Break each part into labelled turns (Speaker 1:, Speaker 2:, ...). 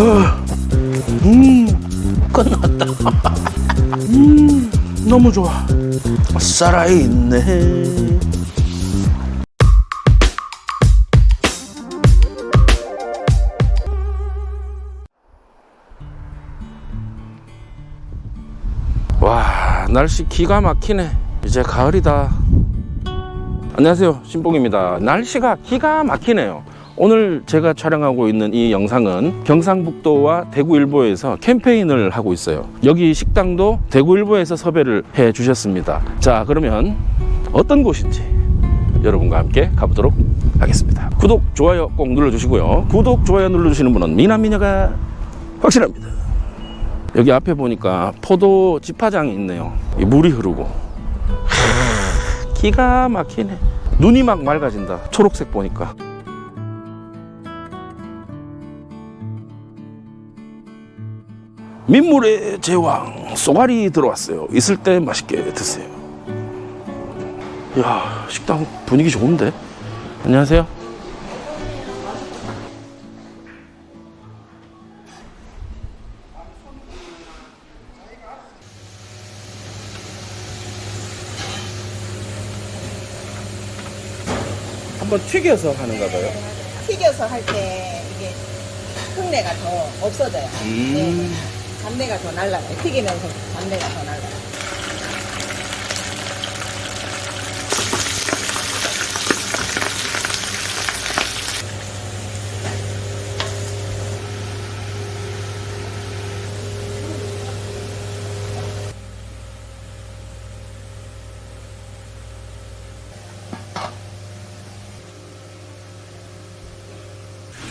Speaker 1: 음, 끝났다. 음, 너무 좋아. 살아있네. 와, 날씨 기가 막히네. 이제 가을이다. 안녕하세요. 신봉입니다. 날씨가 기가 막히네요. 오늘 제가 촬영하고 있는 이 영상은 경상북도와 대구일보에서 캠페인을 하고 있어요. 여기 식당도 대구일보에서 섭외를 해 주셨습니다. 자, 그러면 어떤 곳인지 여러분과 함께 가보도록 하겠습니다. 구독, 좋아요 꼭 눌러주시고요. 구독, 좋아요 눌러주시는 분은 미남미녀가 확실합니다. 여기 앞에 보니까 포도 지파장이 있네요. 이 물이 흐르고. 하, 기가 막히네. 눈이 막 맑아진다. 초록색 보니까. 민물의 제왕 쏘가리 들어왔어요. 있을 때 맛있게 드세요. 야 식당 분위기 좋은데. 안녕하세요. 한번 튀겨서 하는가 봐요.
Speaker 2: 튀겨서 할 때 이게 흙내가 더 없어져요.
Speaker 1: 음.
Speaker 2: 네. 잡내가 더 날라가요. 튀기면서 잡내가 더 날라가요.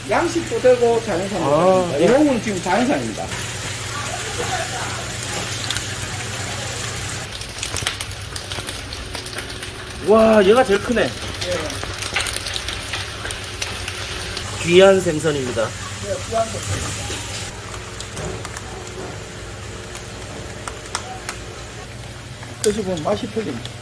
Speaker 3: 양식도 되고 자연산도
Speaker 1: 아,
Speaker 3: 됩니다.
Speaker 1: 예.
Speaker 3: 이런 건 지금 자연산입니다.
Speaker 1: 와 얘가 제일 크네. 귀한 생선입니다.
Speaker 3: 드셔보면 맛이 틀립니다.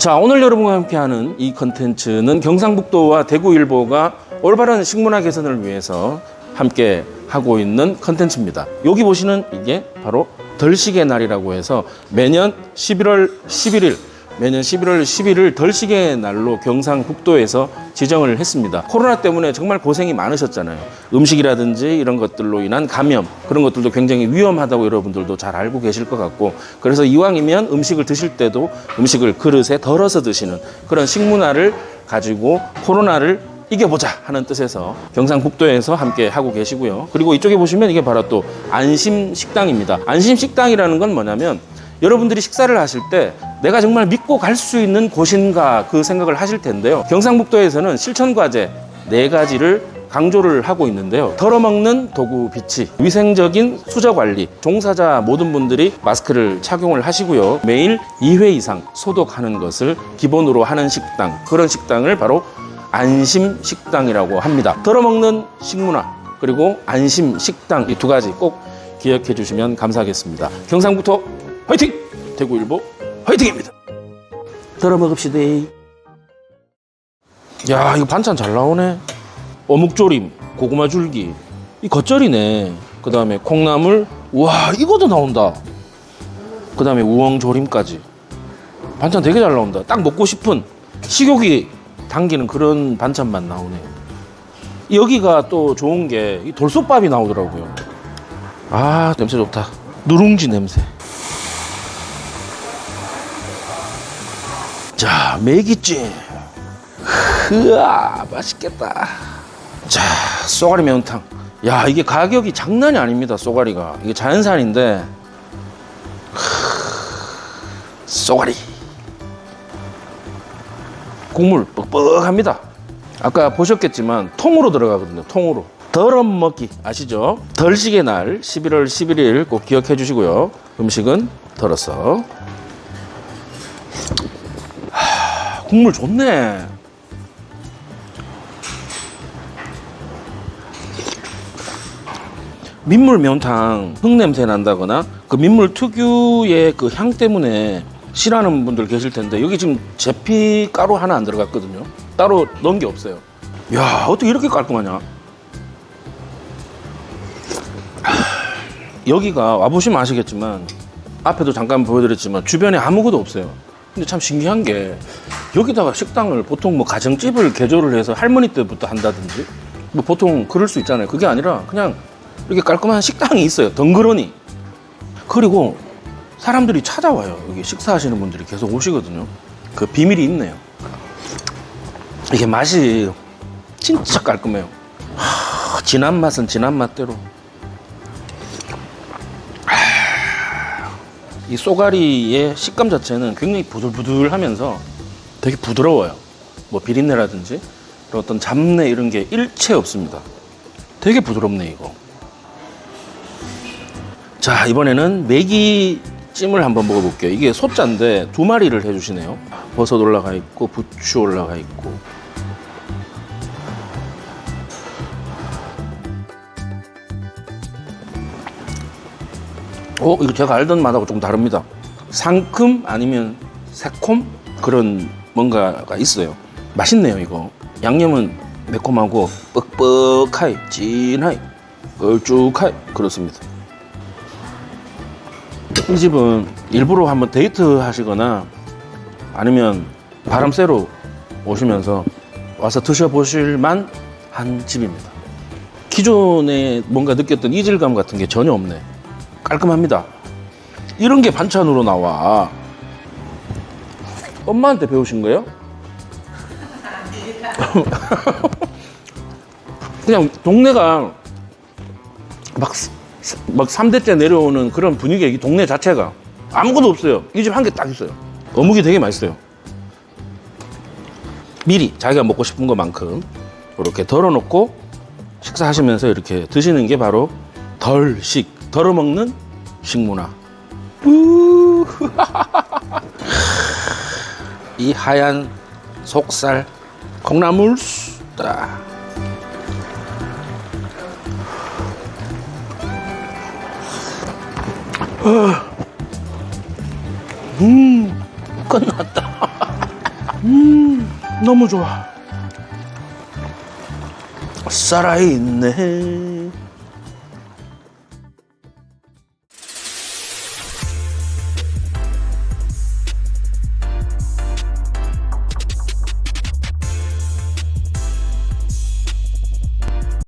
Speaker 1: 자, 오늘 여러분과 함께하는 이 컨텐츠는 경상북도와 대구일보가 올바른 식문화 개선을 위해서 함께 하고 있는 컨텐츠입니다. 여기 보시는 이게 바로 덜시계 날이라고 해서 매년 11월 11일 매년 11월 10일을 덜시계 날로 경상북도에서 지정을 했습니다. 코로나 때문에 정말 고생이 많으셨잖아요. 음식이라든지 이런 것들로 인한 감염 그런 것들도 굉장히 위험하다고 여러분들도 잘 알고 계실 것 같고 그래서 이왕이면 음식을 드실 때도 음식을 그릇에 덜어서 드시는 그런 식문화를 가지고 코로나를 이겨보자 하는 뜻에서 경상북도에서 함께 하고 계시고요. 그리고 이쪽에 보시면 이게 바로 또 안심 식당입니다. 안심 식당이라는 건 뭐냐면 여러분들이 식사를 하실 때 내가 정말 믿고 갈 수 있는 곳인가 그 생각을 하실 텐데요. 경상북도에서는 실천 과제 네 가지를 강조를 하고 있는데요. 덜어먹는 도구 비치, 위생적인 수저 관리, 종사자 모든 분들이 마스크를 착용을 하시고요. 매일 2회 이상 소독하는 것을 기본으로 하는 식당, 그런 식당을 바로 안심 식당이라고 합니다. 덜어먹는 식문화, 그리고 안심 식당 이 두 가지 꼭 기억해 주시면 감사하겠습니다. 경상북도 화이팅! 대구일보 화이팅입니다. 덜어먹읍시다. 야, 이거 반찬 잘 나오네. 어묵조림, 고구마 줄기, 이 겉절이네. 그 다음에 콩나물, 와, 이것도 나온다. 그 다음에 우엉조림까지. 반찬 되게 잘 나온다. 딱 먹고 싶은 식욕이 당기는 그런 반찬만 나오네요. 여기가 또 좋은 게이 돌솥밥이 나오더라고요. 아, 냄새 좋다. 누룽지 냄새. 자, 메기찜. 흐아, 맛있겠다. 자, 쏘가리 매운탕. 야, 이게 가격이 장난이 아닙니다, 쏘가리가. 이게 자연산인데. 크, 쏘가리. 국물 뻑뻑합니다. 아까 보셨겠지만 통으로 들어가거든요. 통으로. 덜어 먹기 아시죠? 덜식의 날 11월 11일 꼭 기억해 주시고요. 음식은 덜어서. 국물 좋네. 민물 면탕 흙냄새 난다거나 그 민물 특유의 그 향 때문에 싫어하는 분들 계실 텐데 여기 지금 제피 가루 하나 안 들어갔거든요. 따로 넣은 게 없어요. 야 어떻게 이렇게 깔끔하냐? 여기가 와보시면 아시겠지만 앞에도 잠깐 보여드렸지만 주변에 아무것도 없어요. 근데 참 신기한 게 여기다가 식당을 보통 뭐 가정집을 개조를 해서 할머니 때부터 한다든지 뭐 보통 그럴 수 있잖아요. 그게 아니라 그냥 이렇게 깔끔한 식당이 있어요. 덩그러니. 그리고 사람들이 찾아와요. 여기 식사하시는 분들이 계속 오시거든요. 그 비밀이 있네요. 이게 맛이 진짜 깔끔해요. 하, 진한 맛은 진한 맛대로. 이 쏘가리의 식감 자체는 굉장히 부들부들하면서 되게 부드러워요. 뭐 비린내라든지 그런 어떤 잡내 이런 게 일체 없습니다. 되게 부드럽네 이거. 자 이번에는 메기 찜을 한번 먹어볼게요. 이게 소자인데 두 마리를 해주시네요. 버섯 올라가 있고 부추 올라가 있고. 어 이거 제가 알던 맛하고 좀 다릅니다. 상큼 아니면 새콤 그런 뭔가가 있어요. 맛있네요 이거. 양념은 매콤하고 뻑뻑하이 진하이 걸쭉하이 그렇습니다. 이 집은 일부러 한번 데이트 하시거나 아니면 바람 쐬러 오시면서 와서 드셔보실 만한 집입니다. 기존에 뭔가 느꼈던 이질감 같은 게 전혀 없네. 깔끔합니다. 이런 게 반찬으로 나와. 엄마한테 배우신 거예요? 그냥 동네가 막, 막 3대째 내려오는 그런 분위기야, 이 동네 자체가. 아무것도 없어요. 이 집 한 개 딱 있어요. 어묵이 되게 맛있어요. 미리 자기가 먹고 싶은 것만큼 이렇게 덜어놓고 식사하시면서 이렇게 드시는 게 바로 덜식, 덜어 먹는 식문화. 우! 이 하얀 속살 콩나물 딱. 음, 끝났다. 음, 너무 좋아. 살아있네.